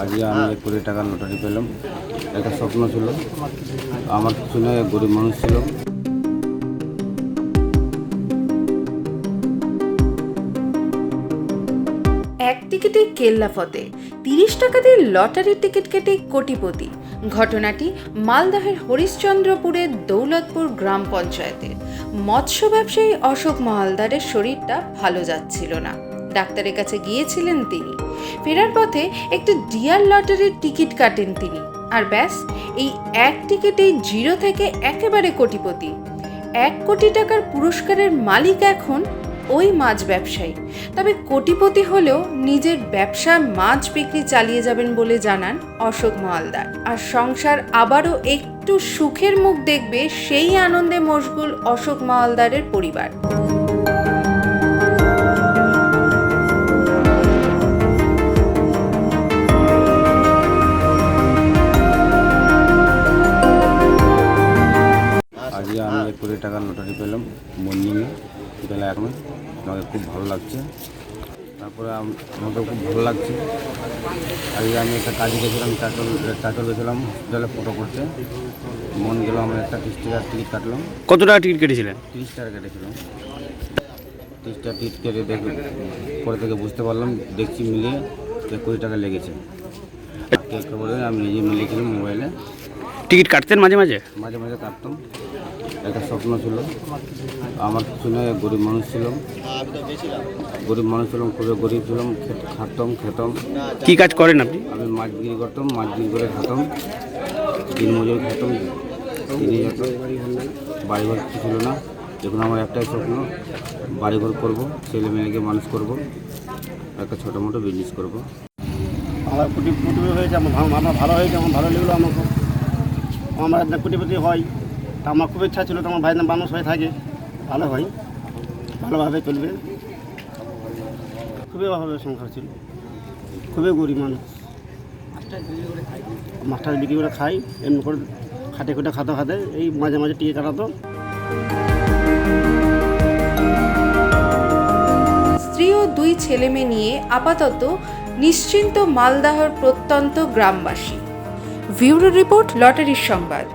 আজকে আমি এক কোটি টাকার লটারি পেলাম। একটা স্বপ্ন ছিল। আমার কিছু নয় এক গরিব মানুষ ছিল। এক টিকিটে কেল্লা ফতে, তিরিশ টাকা দিয়ে লটারির টিকিট কেটে কোটিপতি। ঘটনাটি মালদহের হরিশ্চন্দ্রপুরের দৌলতপুর গ্রাম পঞ্চায়েতের মৎস্য ব্যবসায়ী অশোক মহালদারের শরীরটা ভালো যাচ্ছিল না। ডাক্তারের কাছে গিয়েছিলেন তিনি। ফেরার পথে একটি ডিয়ার লটারির টিকিট কাটেন তিনি। আর ব্যাস, এই এক টিকিটেই জিরো থেকে একেবারে কোটিপতি। এক কোটি টাকার পুরস্কারের মালিক এখন ওই মাছ ব্যবসায়ী। তবে কোটিপতি হলেও নিজের ব্যবসা মাছ বিক্রি চালিয়ে যাবেন বলে জানান অশোক মালদার আর সংসার আবারও একটু সুখের মুখ দেখবে সেই আনন্দে মশগুল অশোক মালদারের পরিবার। কোটি টাকার লটারি পেলাম মর্নিংয়ে বেলা এখন। আমাকে খুব ভালো লাগছে। তারপরে আম- আমাকে খুব ভালো লাগছে। আজকে আমি একটা কাজে গেছিলাম চাচল চাচল গেছিলাম হসপিটালে ফটো করতে। মন গেল আমার একটা তিরিশ টাকার টিকিট কাটলাম। কত টাকা টিকিট কেটেছিলেন? তিরিশ টাকা কেটেছিলাম। তিরিশ টাকা টিকিট কেটে দেখ পরে থেকে বুঝতে পারলাম দেখছি মিলিয়ে যে কুড়ি টাকা লেগেছে। আমি নিজে মিলিয়েছিলাম মোবাইলে টিকিট কাটতেন মাঝে মাঝে? মাঝে মাঝে কাটতাম। একটা স্বপ্ন ছিল। আমার কিছু নয় গরিব মানুষ ছিলাম গরিব মানুষ ছিলাম খুবই গরিব ছিলাম খেত- খাটতাম খেতাম কি কাজ করেন আপনি? আমি মাছ বিক্রি করতাম মাছ বিক্রি করে খেতাম দিন মজুরি খেতাম দিনে যেত বাড়িঘর কিছু ছিল না। এখন আমার একটাই স্বপ্ন বাড়িঘর করব ছেলে মেয়েকে মানুষ করব একটা ছোটো মোটো বিজনেস করব। আমার কোটি কোটিপতি হয়েছে আমার ভালো হয়েছে আমার ভালো লাগল আমাকে। আমার একটা কোটিপতি হয়। তা আমার খুব ইচ্ছা ছিল তো আমার ভাইয়ের মানুষ হয়ে থাকে। ভালো হয়, ভালোভাবে চলবে। খুবই অভাবে সংসার ছিল। খুবই গরিব মানুষ। মাছটা বিক্রি করে খাই, এমনি করে খাটে খুঁটে খাতে খাতে এই মাঝে মাঝে টিকে কাটাতো। স্ত্রী ও দুই ছেলে মেয়ে নিয়ে আপাতত নিশ্চিন্ত মালদাহর প্রত্যন্ত গ্রামবাসী। ভিউরো রিপোর্ট, লটারির সংবাদ।